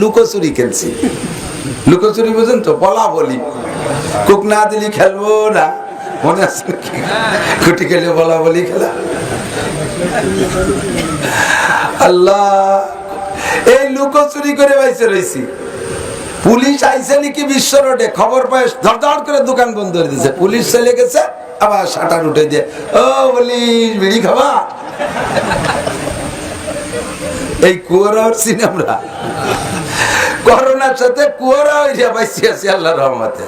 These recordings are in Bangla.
লুকোচুরি খেলছি। লুকোচুরি বুঝেন তো? বলা বলি। কুক না দিলি খেলব না। মনে আছে? কুটি খেলে বলা বলি খেলা। আল্লাহ, এই লুকোচুরি করে বাইসে রয়েছি পুলিশ আইসে নাকি বিশ্ব রোডে? খবর পায় ধর করে দোকান বন্ধ করে দিছে। পুলিশ চলে গেছে, আবার শাটার উঠে দিয়ে, ও পুলিশ, বিড়ি খাবা? এই কুয়ারা না আমরা। করোনার সাথে কুয়ারা হইয়া পাইছি আছি আল্লাহ রহমতে।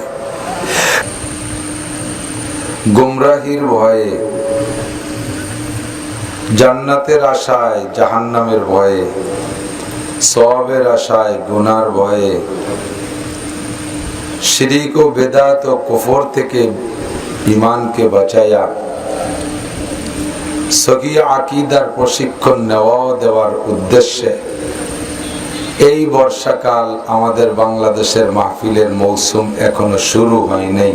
গুমরাহির ভয়ে, জান্নাতের আশায়, জাহান্নামের ভয়ে সবের আশায়, গুনার ভয়ে, শিরিক ও বেদাত ও কুফর থেকে ইমানকে বাঁচাইয়া সহিয়া আকিদার প্রশিক্ষণ নেওয়া দেওয়ার উদ্দেশ্যে এই বর্ষাকাল আমাদের বাংলাদেশের মাহফিলের মৌসুম এখনও শুরু হয় নাই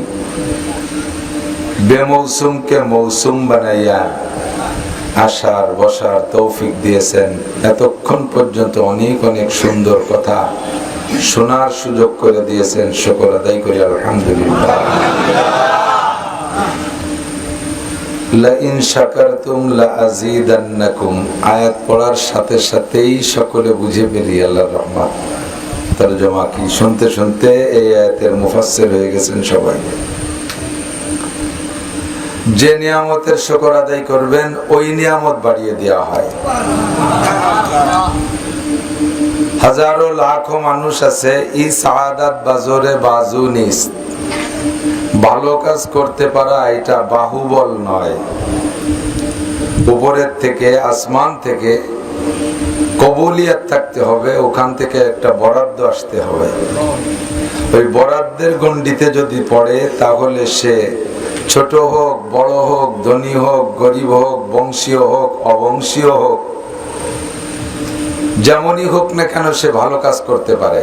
বেমৌসুমকে মৌসুম বানাইয়া আসার বসার তৌফিক দিয়েছেন। এতক্ষণ পর্যন্ত অনেক অনেক সুন্দর কথা শোনার সুযোগ করে দিয়েছেন। সকল আদায় করি, আলহামদুলিল্লাহ। আয়াত পড়ার সাথে সাথেই সকলে বুঝে পেলি আল্লাহর রহমত। তরজমা কি? শুনতে শুনতে এই আয়াতের মুফাসসির হয়ে গেছেন সবাই। যে নিয়ামতের শকর আদায় করবেন, ওই নিয়ামত বাড়িয়ে দেওয়া হয়। হাজারো লাখো মানুষ আছে, ই সাহাদাত বাজরে বাজু নিস ভালো কাজ করতে পারা এটা বাহুবল নয়। উপরের থেকে, আসমান থেকে কবুলিয়াত থাকতে হবে, ওখান থেকে একটা বরাদ্দ আসতে হবে। ওই বরাদ্দের গণ্ডিতে যদি পড়ে, তাহলে সে ছোট হোক, বড় হোক, ধনী হোক, গরিব হোক, বংশীয় হোক, অবংশীয় হোক, যেমনই হোক না কেন সে ভালো কাজ করতে পারে।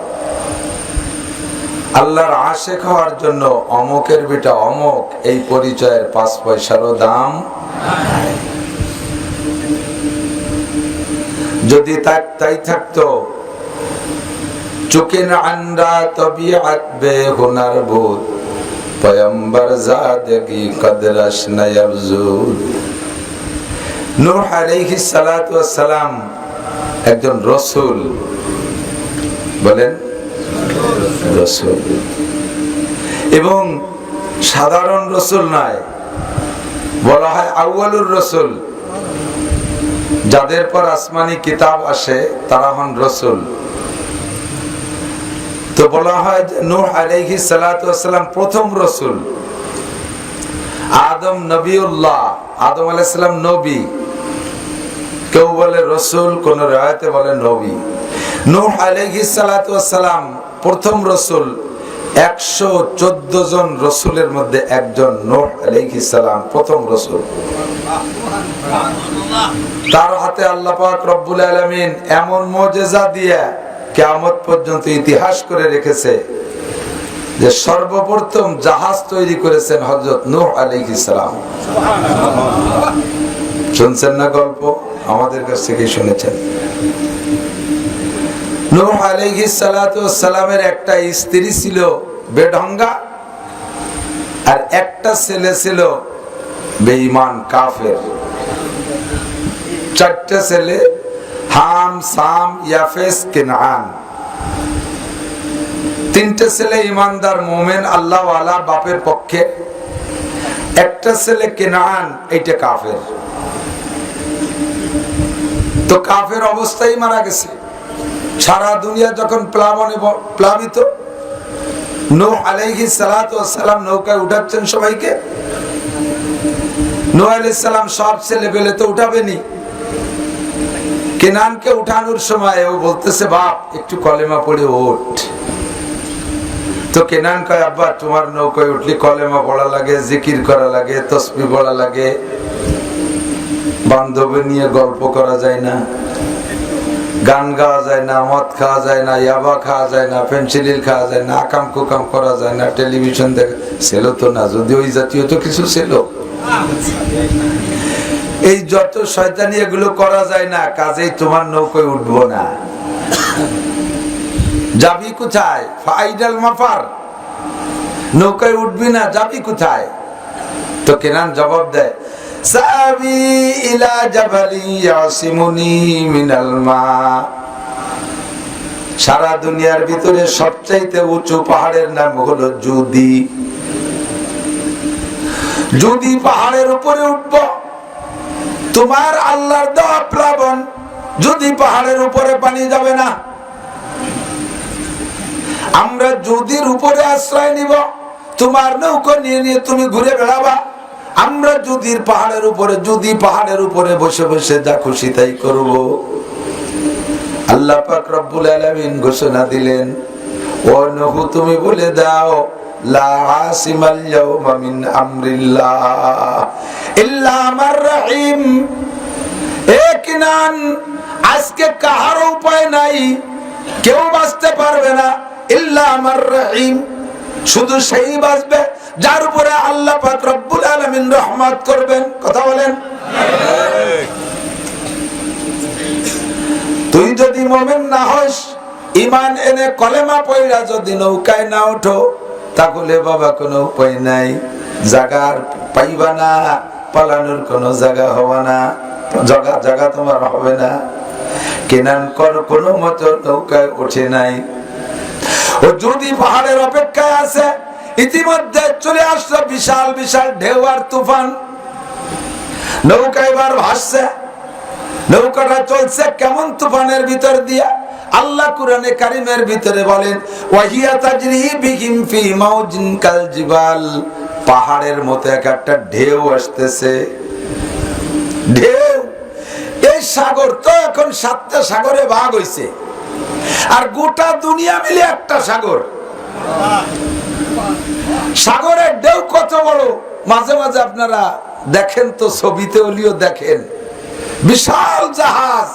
আল্লাহর আশেক হওয়ার জন্য অমকের বেটা অমক, এই পরিচয়ের পাঁচ পয়সারও দাম যদি তাই থাকতো, চুকিন আন্ডা তবিয়াত বে হুনার ভূত, পয়ম্বর জাদগি কদরশ নয়বজুদ নূহ আলাইহিস সালাতু ওয়াস সালাম একজন রসুল বলেন রসুল। এবং সাধারণ রসুল নয় বলা হয় আউয়ালুর রসুল। যাদের পর আসমানি কিতাব আসে, তারা হন রসুল। তো বলা হয় যে নূহ আলাইহি সালাম প্রথম রসুল। আদম নবিউল্লাহ, আদম আলাইসালাম নবী। কেউ বলে রসুল, কোন রায়তে বলে নবী। নূহ আলাইহিস সালাতু সালাম প্রথম রসুল একশো চোদ্দ জন রসুলের মধ্যে একজন নূহ প্রথম রসুল। তার হাতে আল্লাহ পাক রব্বুল আলামিন এমন মজেজা দিয়ে কিয়ামত পর্যন্ত ইতিহাস করে রেখেছে যে সর্বপ্রথম জাহাজ তৈরি করেছেন হযরত নূহ আলাইহিস সালাম। শুনছেন না গল্প? আমাদের কাছ থেকে শুনেছেন। নূহ আলাইহিস সালাতু সালামের একটা স্ত্রী ছিল বেঢঙ্গা, আর একটা ছেলে ছিল বেঈমান, কাফের। চারটা ছেলে, হাম, সাম, ইয়াফেস, কেনান। তিনটে ছেলে ইমানদার, মোমেন আল্লাহ আলা বাপের পক্ষে। একটা ছেলে কেনান, এইটা কাফের। তো কাফের অবস্থায় মারা গেছে। সারা দুনিয়া যখন প্লাবনে প্লাবিত, নূহ আলাইহি সালাতু সালাম নৌকায় উঠাচ্ছেন সবাইকে। আলাইহিস সালাম সব ছেলে পেলে তো উঠাবেনি কেনানকে উঠানোর সময় ও বলতেছে, বাপ, একটু কলেমা পড়ে ওঠ। তো কেনান কয়, আব্বা, তোমার নৌকায় উঠলি কলেমা পড়া লাগে, জিকির করা লাগে, তসবি পড়া লাগে। বান্ধবী নিয়ে গল্প করা যায় না। গান গাওয়া যায় না, মদ খাওয়া যায় না, ইয়াবা খাওয়া যায় না, পেন্সিলিল খাওয়া যায় না, আকাম কুকাম করা যায় না, টেলিভিশন দেখা ছিল তো না, যদি ওই জাতীয় তো কিছু ছিল এই যত শয়তানি এগুলো করা যায় না, কাজেই তোমার নৌকায় উঠবো না। যাবি কোথায়? ফাইডাল মাফার। নৌকায় উঠবি না, যাবি কোথায়? তো কেনান জবাব দেয় সারা দুনিয়ার ভিতরে সবচাইতে উঁচু পাহাড়ের নাম হলো জুদি। যদি পাহাড়ের উপরে উঠব। তোমার আল্লাহর দেওয়া প্লাবন যদি পাহাড়ের উপরে পানি যাবে না। আমরা যদির উপরে আশ্রয় নিব। তোমার নৌকো নিয়ে নিয়ে তুমি ঘুরে বেড়াবা। আমরা যদির পাহাড়ের উপরে, যদি পাহাড়ের উপরে বসে বসে যা খুশি তাই করব। আল্লাহ পাক রব্বুল আলামিন ঘোষণা দিলেন, ও নহু, তুমি বলে দাও আজকে কাহার উপায় নাই, কেউ বাঁচতে পারবে না, ইল্লা আমার রহিম। শুধু সেই বাঁচবে যার উপরে আল্লাহ রব্বুল আলামিন রহমত করবেন। কথা বলেন? তুই যদি মোমেন না হস ইমান এনে কলেমা পয়রা যদি নৌকায় না ওঠো, তাহলে বাবা কোনো উপায় নাই। জাগার পাইবা না, পালানোর কোনো জায়গা হবে না জায়গা জায়গা তোমার হবে না। কেনান কর কোনো মতো নৌকায় ওঠে নাই। ও যদি পাহাড়ের অপেক্ষায় আছে ইতিমধ্যে চলে আসলো বিশাল বিশাল ঢেউ আর তুফান। নৌকা এবার ভাসছে। নৌকাটা চলছে কেমন তুফানের ভিতর দিয়া? আল্লাহ কুরআনে কারিমের ভিতরে বলেন পাহাড়ের মতো এক একটা ঢেউ আসতেছে। ঢেউ! এই সাগর তো এখন সাতটা সাগরে ভাগ হইছে। আর গোটা দুনিয়া মিলে একটা সাগর। সাগরের ঢেউ কত বড়? মাঝে মাঝে আপনারা দেখেন তো ছবিতে হলিও দেখেন। বিশাল জাহাজ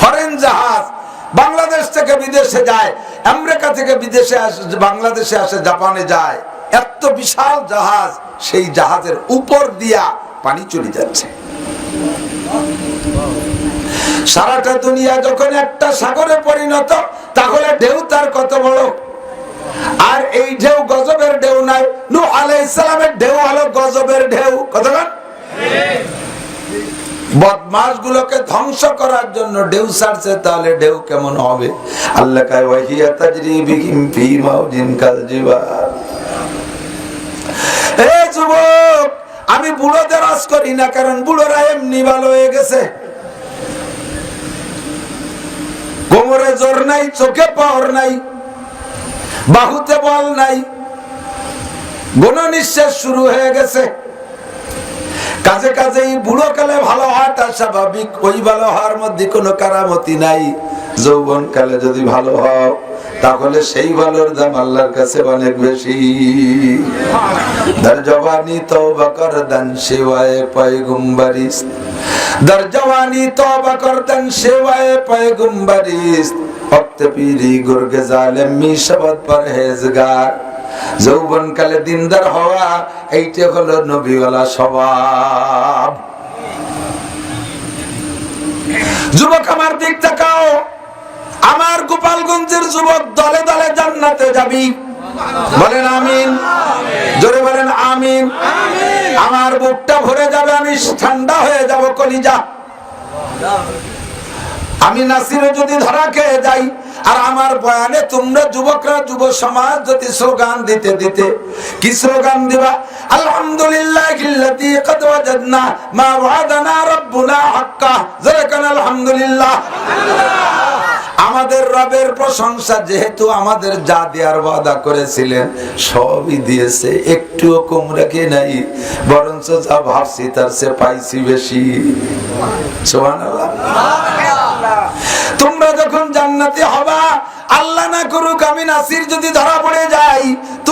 ফরেন জাহাজ, বাংলাদেশ থেকে বিদেশে যায়, আমেরিকা থেকে বিদেশে আসে, বাংলাদেশে আসে, জাপানে যায়। এত বিশাল জাহাজ, সেই জাহাজের উপর দিয়া পানি চলে যাচ্ছে। সারাটা দুনিয়া যখন একটা সাগরে পরিণত, তাহলে ঢেউ তার কত বড়? আর এই ঢেউ গজবের ঢেউ নাই। নু আলাই ইসলামের ঢেউ হলো গজবের ঢেউ। কতক্ষণ বদমাস গুলোকে ধ্বংস করার জন্য ঢেউ ছাড়ছে, তাহলে ঢেউ কেমন হবে? আল্লাহ কায়, ওয়াহিয়া তাজরি বিহিম মাউজিন কাল জিবাল। এ যুবক, আমি বুড়োদের আজ করি না, কারণ বুড়োরা এমনি ভালো হয়ে গেছে। কোমরে জোর নাই, চোখে পাওয়ার নাই। বাহুতে বল নাই। গণ নিঃশ্বাস শুরু হয়ে গেছে। কাজে কাজে বুড়ো কালে ভালো হওয়াটা স্বাভাবিক ওই ভালো হওয়ার মধ্যে কোনো কারামতি নাই। যৌবন কালে যদি ভালো হও, তাহলে সেই ভালোর দাম আল্লাহর কাছে অনেক বেশি। দর জওয়ানি তওবা কর দান সেবায় পয়গম্বরিস দর জওয়ানি তওবা কর দান সেবায় পয়গম্বরিস ভক্ত পীরি গুরগে জালেম মি শবদ পরহেজগার। যৌবন কালে দিনদার হওয়া, এইটা হলো নবীওয়ালা স্বভাব। যুবক আমার দিক তাকাও, আমার গোপালগঞ্জের যুবক দলে দলে জান্নাতে যাবি। বলেন আমিন, জোরে বলেন আমিন। আমার বুকটা ভরে যাবে, আমি ঠান্ডা হয়ে যাব কলিজা। আমি নাসিরে যদি ধরা খেয়ে যাই, আর আমার বয়ানে তোমরা যুবকরা, যুব সমাজ যদি স্লোগান দিতে দিতে, কি স্লোগান দিবা? আলহামদুলিল্লাহ ইল্লাতি আলহামদুলিল্লাহ। আমাদের রবের প্রশংসা যেহেতু আমাদের যা দেওয়ার ওয়াদা করেছিলেন, সবই দিয়েছে, একটুও কম রাখে নাই, বরঞ্চ যা ভাবছি তার সে পাইছি বেশি। সুবহানাল্লাহ। জান্নাতি হবা। আল্লাহ না করুক আমি নাসির যদি ধরা পড়ে যাই